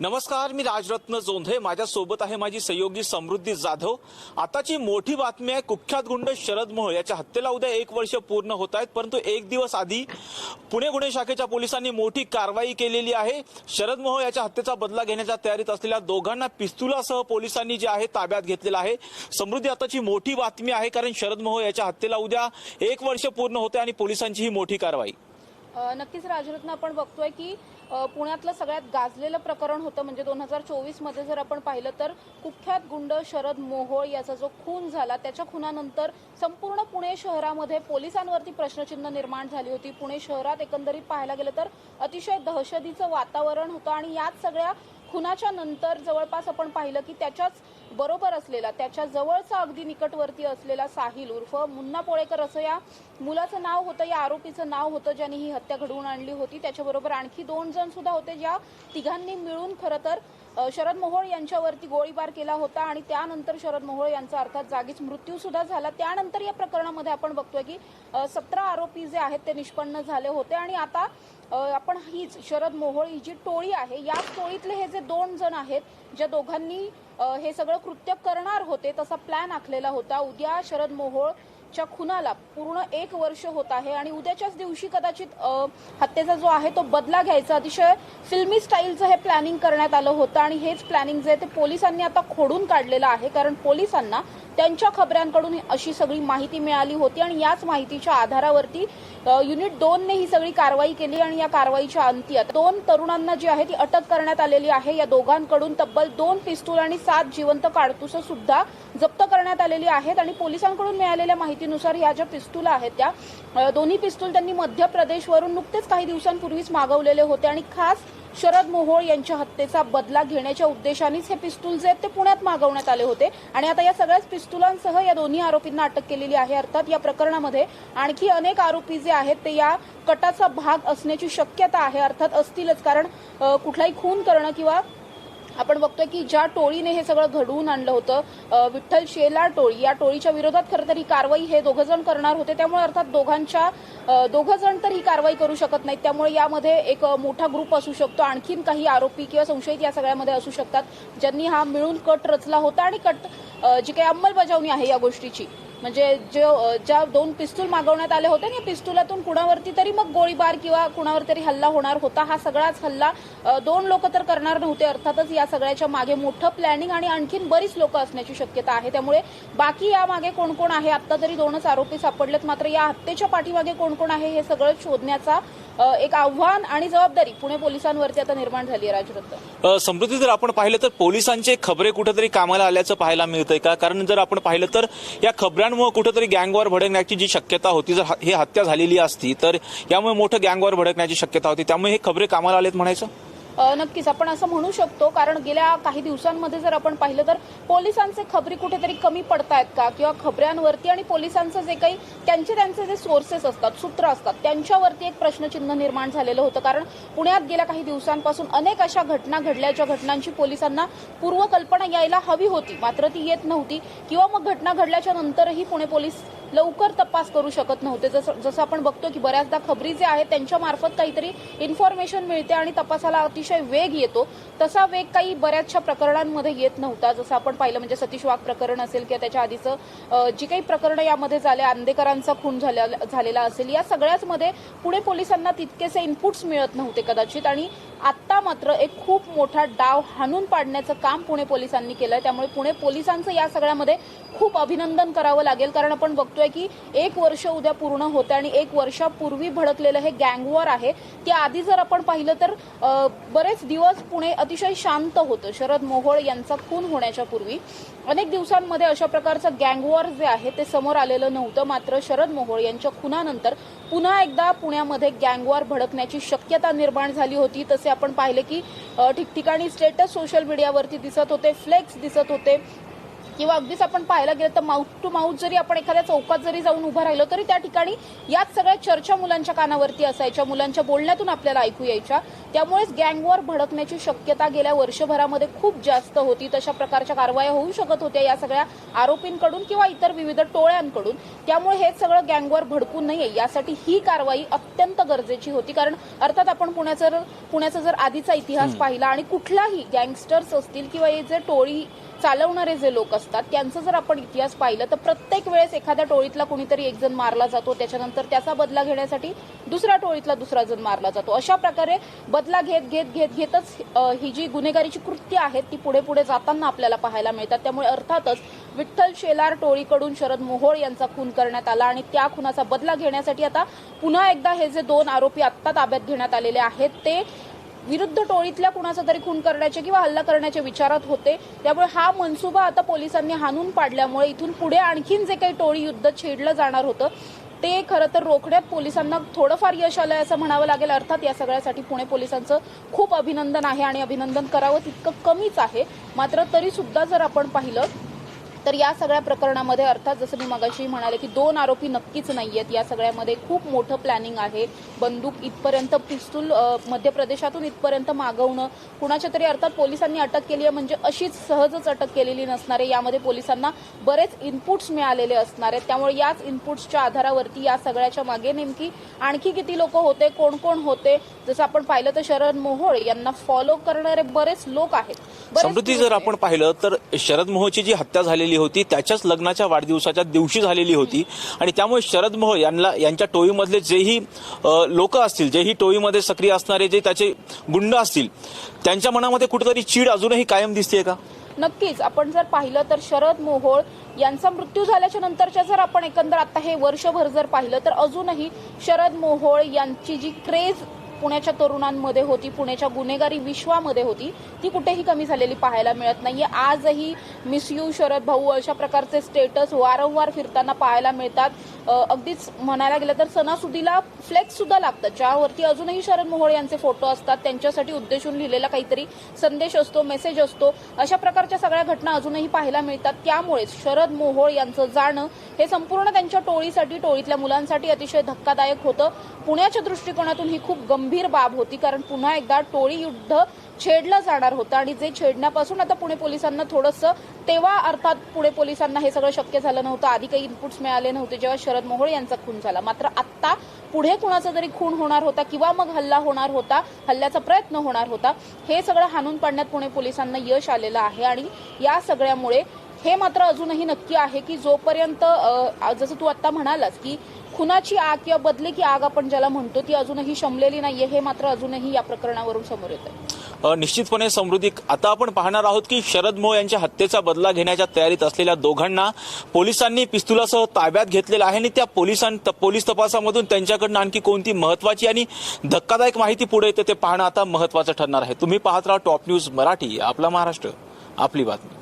नमस्कार मी राजरत्न जोंधे. माझ्यासोबत आहे माझी सहयोगी समृद्धी जाधव. आताची मोठी बातमी आहे कुख्यात गुंड शरद मोहोळ. याच्या हत्येला उद्या एक वर्ष पूर्ण होत आहेत परंतु एक दिवस आधी पुणे गुन्हे शाखेच्या पोलिसांनी मोठी कारवाई केलेली आहे. शरद मोहोळ याच्या हत्येचा बदला घेण्याच्या तयारीत असलेल्या दोघांना पिस्तुलासह पोलिसांनी जे आहे ताब्यात घेतलेलं आहे. समृद्धी आताची मोठी बातमी आहे कारण शरद मोहोळ याच्या हत्येला उद्या एक वर्ष पूर्ण होते आणि पोलिसांची ही मोठी कारवाई. नक्कीच राजरत्न आपण बघतोय की पुण्यातलं सगळ्यात गाजलेलं प्रकरण होतं म्हणजे दोन हजार चोवीसमध्ये जर आपण पाहिलं तर कुख्यात गुंड शरद मोहोळ याचा जो खून झाला त्याच्या खुनानंतर संपूर्ण पुणे शहरामध्ये पोलिसांवरती प्रश्नचिन्ह निर्माण झाली होती. पुणे शहरात एकंदरीत पाहायला गेलं तर अतिशय दहशतीचं वातावरण होतं आणि याच सगळ्या खुनाच्या नंतर जवळपास आपण पाहिलं की त्याच्याच बरोबर असलेला त्याच्या जवळचा अगदी निकटवर्ती असलेला साहिल उर्फ मुन्ना पोळेकर असं या मुलाचं नाव होतं या आरोपीचं नाव होतं ज्यांनी ही हत्या घडवून आणली होती. त्याच्याबरोबर आणखी दोन जण सुद्धा होते ज्या तिघांनी मिळून खरं तर शरद मोहोळ यांच्यावरती गोळीबार केला होता आणि त्यानंतर शरद मोहोळ यांचा अर्थात जागीच मृत्यू सुद्धा झाला. त्यानंतर या प्रकरणामध्ये आपण बघतोय की सतरा आरोपी जे आहेत ते निष्पन्न झाले होते आणि आता आपण हीच शरद मोहोळ ही जी टोळी आहे या टोळीतले हे जे दोन जण आहेत ज्या दोघांनी हे सगळं कृत्य करणार होते तसा प्लॅन आखलेला होता. उद्या शरद मोहोळ च्या खुनाला पूर्ण एक वर्ष होत आहे आणि उद्याच्याच दिवशी कदाचित हत्येचा जो आहे तो बदला घ्यायचा. अतिशय फिल्मी स्टाईलचं हे प्लॅनिंग करण्यात आलं होतं आणि हेच प्लॅनिंग जे आहे ते पोलिसांनी आता खोडून काढलेलं आहे. कारण पोलिसांना त्यांच्या खबऱ्यांकडून अशी सगळी माहिती मिळाली होती आणि याच माहितीच्या आधारावरती युनिट दोनने ही सगळी कारवाई केली आणि या कारवाईच्या अंती दोन तरुणांना जी आहे ती अटक करण्यात आलेली आहे. या दोघांकडून तब्बल दोन पिस्तूल आणि सात जिवंत काडतुसं सुद्धा जप्त करण्यात आलेली आहेत आणि पोलिसांकडून मिळालेल्या माहितीनुसार ह्या ज्या पिस्तूल आहेत त्या दोन्ही पिस्तूल त्यांनी मध्य प्रदेशवरून नुकतेच काही दिवसांपूर्वीच मागवलेले होते आणि खास शरद मोहोळ यांच्या हत्येचा बदला घेण्याच्या उद्देशानेच हे पिस्तूल जे आहेत ते पुण्यात मागवण्यात आले होते. आणि आता या सगळ्याच पिस्तुलांसह या दोन्ही आरोपींना अटक केलेली आहे. अर्थात या प्रकरणामध्ये आणखी अनेक आरोपी जे आहेत ते या कटाचा भाग असण्याची शक्यता आहे. अर्थात असतीलच कारण कुठलाही खून करणं किंवा आपण बघतोय की ज्या टोळीने हे सगळं घडवून आणलं होतं विठ्ठल शेलार टोळी या टोळीच्या विरोधात खरं तर ही कारवाई हे दोघं जण करणार होते. त्यामुळे अर्थात दोघांच्या दोघं जण तर ही कारवाई करू शकत नाहीत. त्यामुळे यामध्ये एक मोठा ग्रुप असू शकतो. आणखीन काही आरोपी किंवा संशयित या सगळ्यामध्ये असू शकतात ज्यांनी हा मिळून कट रचला होता आणि कट जी काही अंमलबजावणी आहे या गोष्टीची. म्हणजे जो ज्या दोन पिस्तूल मागवण्यात आले होते आणि पिस्तुलातून कुणावरती तरी मग गोळीबार किंवा कुणावर तरी हल्ला होणार होता हा सगळाच हल्ला दोन लोक तर करणार नव्हते. अर्थातच या सगळ्याच्या मागे मोठं प्लॅनिंग आणि आणखीन बरीच लोक असण्याची शक्यता आहे. त्यामुळे बाकी या मागे कोण कोण आहे? आता तरी दोनच आरोपी सापडलेत. मात्र या हत्येच्या पाठीमागे कोण कोण आहे हे सगळं शोधण्याचा एक आव्हान आणि जबाबदारी पुणे पोलिसांवरती आता निर्माण झाली आहे राजरत्न समृद्धी जर आपण पाहिलं तर पोलिसांचे खबरे कुठेतरी कामाला आल्याचं पाहायला मिळतंय का? कारण जर आपण पाहिलं तर या यामुळे कुठेतरी गँगवर भडकण्याची जी शक्यता होती जर हे ही हत्या झालेली असती तर यामुळे मोठं गँगवार भडकण्याची शक्यता होती. त्यामुळे हे खबरे कामाला आलेत म्हणायचं? नक्कीच आपण असं म्हणू शकतो कारण गेल्या काही दिवसांमध्ये जर आपण पाहिलं तर पोलिसांचे खबरी कुठेतरी कमी पडतायत का? किंवा खबऱ्यांवरती आणि पोलिसांचं जे काही त्यांचे त्यांचे जे सोर्सेस असतात सूत्र असतात त्यांच्यावरती एक प्रश्नचिन्ह निर्माण झालेलं होतं. कारण पुण्यात गेल्या काही दिवसांपासून अनेक अशा घटना घडल्याच्या घटनांची पोलिसांना पूर्वकल्पना यायला हवी होती. मात्र ती येत नव्हती. किंवा मग घटना घडल्याच्या नंतरही पुणे पोलीस लवकर तपास करू शकत नव्हते. जसं जसं आपण बघतो की बऱ्याचदा खबरी जे आहेत त्यांच्या मार्फत काहीतरी इन्फॉर्मेशन मिळते आणि तपासाला अतिशय वेग येतो. तसा वेग काही बऱ्याचशा प्रकरणांमध्ये येत नव्हता. जसं आपण पाहिलं म्हणजे सतीश वाघ प्रकरण असेल किंवा त्याच्या आधीचं जी काही प्रकरणं यामध्ये झाले आंदेकरांचा खून झाल्या झालेला असेल या सगळ्याच मध्ये पुणे पोलिसांना तितकेसे इनपुट्स मिळत नव्हते कदाचित. आणि आत्ता मात्र एक खूप मोठा डाव हाणून पाडण्याचं काम पुणे पोलिसांनी केलंय. त्यामुळे पुणे पोलिसांचं या सगळ्यामध्ये खूप अभिनंदन करावं लागेल कारण आपण बघतोय की एक वर्ष उद्या पूर्ण होतं आणि एक वर्षापूर्वी भडकलेलं हे गँगवॉर आहे. त्याआधी जर आपण पाहिलं तर बरेच दिवस पुणे अतिशय शांत होतं. शरद मोहोळ यांचा खून होण्याच्या पूर्वी. अनेक दिवसांमध्ये अशा प्रकारचं गँगवॉर जे आहे ते समोर आलेलं नव्हतं. मात्र शरद मोहोळ यांच्या खुनानंतर पुन्हा एकदा पुण्यामध्ये गँगवॉर भडकण्याची शक्यता निर्माण झाली होती. तसे आपण पाहिले की ठिकठिकाणी स्टेटस सोशल मीडियावरती दिसत होते फ्लेक्स दिसत होते. किंवा अगदीच आपण पाहायला गेलं तर माउथ टू माउथ जरी आपण एखाद्या चौकात जरी जाऊन उभं राहिलो तरी त्या ठिकाणी याच सगळ्या चर्चा मुलांच्या कानावरती असायच्या. मुलांच्या बोलण्यातून आपल्याला ऐकू यायच्या. त्यामुळेच गँगवॉर भडकण्याची शक्यता गेल्या वर्षभरामध्ये खूप जास्त होती. तशा प्रकारच्या कारवाया होऊ शकत होत्या या सगळ्या आरोपींकडून किंवा इतर विविध टोळ्यांकडून. त्यामुळे हे सगळं गँगवॉर भडकू नये यासाठी ही कारवाई अत्यंत गरजेची होती. कारण अर्थात आपण पुण्याचा पुण्याचा जर आधीचा इतिहास पाहिला आणि कुठलाही गँगस्टर्स असतील किंवा हे जे टोळी चालवणारे जे लोक असतात. त्यांचा जर आपण इतिहास पाहिलं तर प्रत्येक वेळेस एखाद्या टोळीतला कुणीतरी एक जण मारला जातो. त्याच्यानंतर त्याचा बदला घेण्यासाठी दुसऱ्या टोळीतला दुसरा जण मारला जातो. अशा प्रकारे बदला घेत घेत घेत घेतच ही जी गुन्हेगारीची कृत्य आहेत ती पुढे पुढे जाताना आपल्याला पाहायला मिळतात. त्यामुळे अर्थातच विठ्ठल शेलार टोळीकडून शरद मोहोळ यांचा खून करण्यात आला आणि त्या खुनाचा बदला घेण्यासाठी आता पुन्हा एकदा हे जे दोन आरोपी आत्ता ताब्यात घेण्यात आलेले आहेत ते विरुद्ध टोळीतल्या कुणाचा तरी खून करण्याचे किंवा हल्ला करण्याच्या विचारात होते. त्यामुळे हा मनसुबा आता पोलिसांनी हाणून पाडल्यामुळे इथून पुढे आणखीन जे काही टोळी युद्ध छेडलं जाणार होतं ते खरं तर रोखण्यात पोलिसांना थोडंफार यश आलंय असं म्हणावं लागेल. अर्थात या सगळ्यासाठी पुणे पोलिसांचं खूप अभिनंदन आहे आणि अभिनंदन करावं तितकं कमीच आहे. मात्र तरी सुद्धा जर आपण पाहिलं तर या सगळ्या प्रकरणामध्ये अर्थात जसं मी मगाशी म्हणाले की दोन आरोपी नक्कीच नाही आहेत या सगळ्यामध्ये खूप मोठं प्लॅनिंग आहे. बंदूक इथपर्यंत पिस्तूल मध्य प्रदेशातून इथपर्यंत मागवणं कुणाच्या तरी अर्थात पोलिसांनी अटक केली आहे म्हणजे अशीच सहजच अटक केलेली नसणार आहे. यामध्ये पोलिसांना बरेच इनपुट्स मिळालेले असणार आहेत. त्यामुळे याच इनपुट्सच्या आधारावरती या सगळ्याच्या मागे नेमकी आणखी किती लोक होते कोण कोण होते? जसं आपण पाहिलं तर शरद मोहोळ यांना फॉलो करणारे बरेच लोक आहेत. समृद्धी जर. आपण पाहिलं तर शरद मोहोळची जी हत्या झालेली होती त्याच्याच लग्नाच्या वाढदिवसाच्या दिवशी झालेली होती. आणि त्यामुळे शरद मोहोळ यांना यांच्या टोळीमधले जेही लोक असतील जेही टोळीमध्ये सक्रिय असणारे जे त्याचे गुंड असतील त्यांच्या मनामध्ये कुठेतरी चीड अजूनही कायम दिसते का? नक्कीच. आपण जर पाहिलं तर शरद मोहोळ यांचा मृत्यू झाल्याच्या नंतरच्या जर आपण एकंदर आता हे वर्षभर जर पाहिलं तर अजूनही शरद मोहोळ यांची जी क्रेज पुण्याच्या तरुणांमध्ये होती पुण्याच्या गुन्हेगारी विश्वामध्ये होती. ती कुठेही कमी झालेली पाहायला मिळत नाहीये. आजही मिस यू शरद भाऊ अशा प्रकारचे स्टेटस वारंवार फिरताना पाहायला मिळतात. अगदीच म्हणायला गेलं तर सणासुदीला फ्लेक्स सुद्धा लागतात. ज्यावरती अजूनही शरद मोहोळ यांचे फोटो असतात त्यांच्यासाठी उद्देशून लिहिलेला काहीतरी संदेश असतो मेसेज असतो. अशा प्रकारच्या सगळ्या घटना अजूनही पाहायला मिळतात. त्यामुळेच शरद मोहोळ यांचं जाणं हे संपूर्ण त्यांच्या टोळीसाठी टोळीतल्या मुलांसाठी अतिशय धक्कादायक होतं. पुण्याच्या दृष्टिकोनातून ही खूप गंभीर बाब होती कारण पुन्हा एकदा टोळी युद्ध छेडलं जाणार होतं आणि जे छेडण्यापासून आता पुणे पोलिसांना थोडंसं तेव्हा अर्थात पुणे पोलिसांना हे सगळं शक्य झालं नव्हतं. आधी काही इनपुट्स मिळाले नव्हते. जेव्हा शरद मोहोळ यांचा खून झाला. मात्र आत्ता पुढे कुणाचा जरी खून होणार होता किंवा मग हल्ला होणार होता हल्ल्याचा प्रयत्न होणार होता हे सगळं हाणून पाडण्यात पुणे पोलिसांना यश आलेलं आहे आणि या सगळ्यामुळे हे मात्र अजूनही नक्की आहे की जोपर्यंत जसं तू आत्ता म्हणालास की खुनाची आग किंवा बदली की आग आपण ज्याला म्हणतो ती अजूनही शमलेली नाहीये हे मात्र अजूनही या प्रकरणावरून समोर येत आहे निश्चितपणे समृद्धी. आता आपण पाहणार आहोत की शरद मोह यांच्या हत्येचा बदला घेण्याच्या तयारीत असलेल्या दोघांना पोलिसांनी पिस्तुलासह ताब्यात घेतलेलं आहे आणि त्या पोलिसां त- पोलीस तपासामधून त्यांच्याकडनं आणखी कोणती महत्वाची आणि धक्कादायक माहिती पुढे येते ते पाहणं आता महत्वाचं ठरणार आहे. तुम्ही पाहत राहा टॉप न्यूज मराठी आपला महाराष्ट्र आपली बातमी.